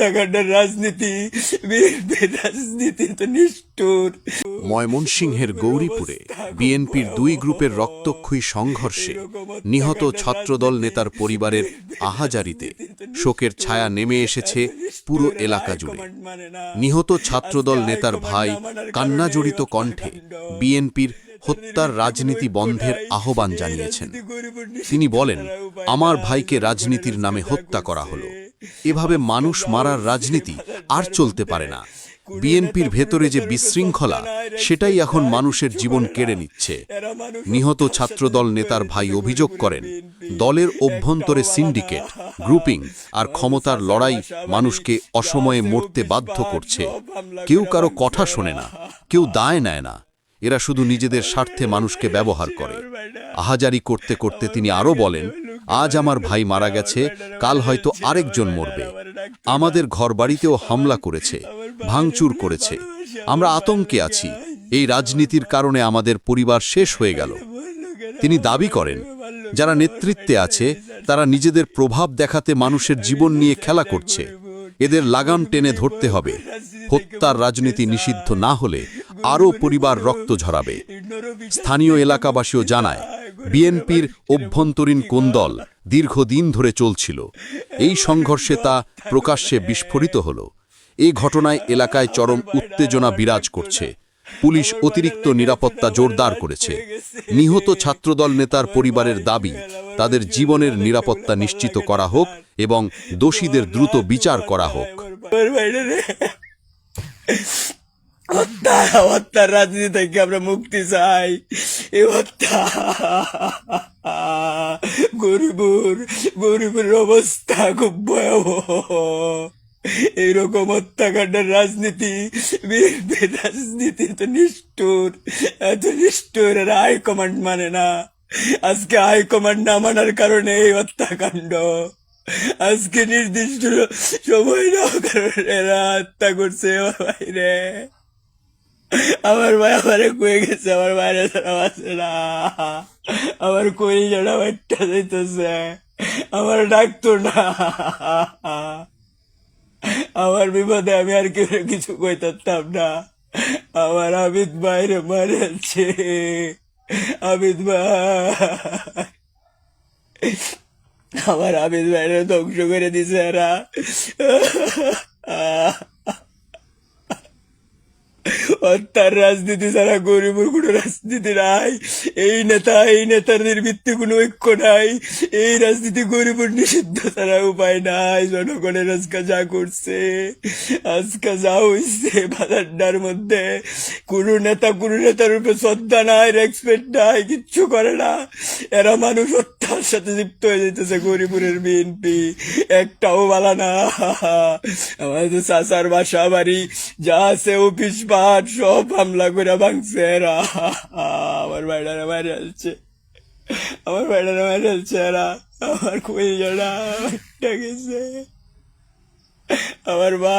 হত্যাকাণ্ডের রাজনীতি রাজনীতি তো নিষ্ঠুর। ময়মনসিংহের গৌরীপুরে বিএনপির দুই গ্রুপের রক্তক্ষয়ী সংঘর্ষে নিহত ছাত্রদল নেতার পরিবারের আহাজারিতে শোকের ছায়া নেমে এসেছে পুরো এলাকা জুড়ে। নিহত ছাত্রদল নেতার ভাই কান্নাজড়িত কণ্ঠে বিএনপির হত্যার রাজনীতি বন্ধের আহ্বান জানিয়েছেন। তিনি বলেন, আমার ভাইকে রাজনীতির নামে হত্যা করা হলো। এভাবে মানুষ মারার রাজনীতি আর চলতে পারে না। বিএনপির ভেতরে যে বিশৃঙ্খলা, সেটাই এখন মানুষের জীবন কেড়ে নিচ্ছে। নিহত ছাত্রদল নেতার ভাই অভিযোগ করেন, দলের অভ্যন্তরে সিন্ডিকেট, গ্রুপিং আর ক্ষমতার লড়াই মানুষকে অসময়ে মরতে বাধ্য করছে। কেউ কারও কথা শোনে না, কেউ দায় নেয় না। এরা শুধু নিজেদের স্বার্থে মানুষকে ব্যবহার করে। আহাজারি করতে করতে তিনি আরও বলেন আজ আমার ভাই মারা গেছে, কাল হয়তো আরেকজন মরবে। আমাদের ঘরবাড়িতেও হামলা করেছে, ভাঙচুর করেছে। আমরা আতঙ্কে আছি। এই রাজনীতির কারণে আমাদের পরিবার শেষ হয়ে গেল। তিনি দাবি করেন, যারা নেতৃত্বে আছে, তারা নিজেদের প্রভাব দেখাতে মানুষের জীবন নিয়ে খেলা করছে। এদের লাগাম টেনে ধরতে হবে। হত্যার রাজনীতি নিষিদ্ধ না হলে আরও পরিবার রক্ত ঝরাবে। স্থানীয় এলাকাবাসীও জানায় বিএনপির অভ্যন্তরীণ কোন্দল দীর্ঘদিন ধরে চলছিল। এই সংঘর্ষে তা প্রকাশ্যে বিস্ফোরিত হল। এ ঘটনায় এলাকায় চরম উত্তেজনা বিরাজ করছে। পুলিশ অতিরিক্ত নিরাপত্তা জোরদার করেছে। নিহত ছাত্রদল নেতার পরিবারের দাবি, তাদের জীবনের নিরাপত্তা নিশ্চিত করা হোক এবং দোষীদের দ্রুত বিচার করা হোক। হত্যা হত্যার রাজনীতি থেকে আমরা মুক্তি চাই। এই হত্যা। গরিবুর, গরিবের অবস্থা খুব ভয়াবহ। এইরকম হত্যাকাণ্ডের রাজনীতি বিএনপির রাজনীতি তো নিষ্ঠুর। এত নিষ্ঠুর, এরা হাইকমান্ড মানে না। আজকে হাইকমান্ড না মানার কারণে এই হত্যাকাণ্ড। আজকে নির্দিষ্ট সময় না কারণে এরা হত্যা করছে বাইরে। আমার ভাই আমারে কয়ে গেছে, আমার বাইরে ছাড়া আছে না। আমার কই যারা বাচ্চা যাইতেছে আমার ডাকতো না। আমার বিপদে আমি আর কেউ কিছু কইতাম না। আমার আবিদ বাইরে মারেছে আবিদ ভাই আমার আবিদ ভাইরে ধ্বংস করে দিছে এরা। হত্যার রাজনীতি ছাড়া গরিবের কোনো রাজনীতি নাই। এই নেতা, এই নেতাদের ভিত্তি কোনো ঐক্য নাই। এই রাজনীতি গরিবের নিষিদ্ধ ছাড়া উপায় নাই। জনগণের আজকে যা করছে, আজকে যা হইছে বাজারটার মধ্যে, কোনো নেতা, কোনো নেতার উপরে শ্রদ্ধা নাই রেসপেক্ট নাই, কিচ্ছু করে না। এরা মানুষ হত্যার সাথে লিপ্ত হয়ে যেতেছে গরিপুরের বিএনপি একটাও বালা না। আমাদের চাচার বাসা বাড়ি, যা আছে অফিস পাট সব হামলা করে ভাঙছে এরা আমার বাইরে মারে আসছে আমার বাইরে মারে আসছে এরা আমার কই জানা গেছে আমার বা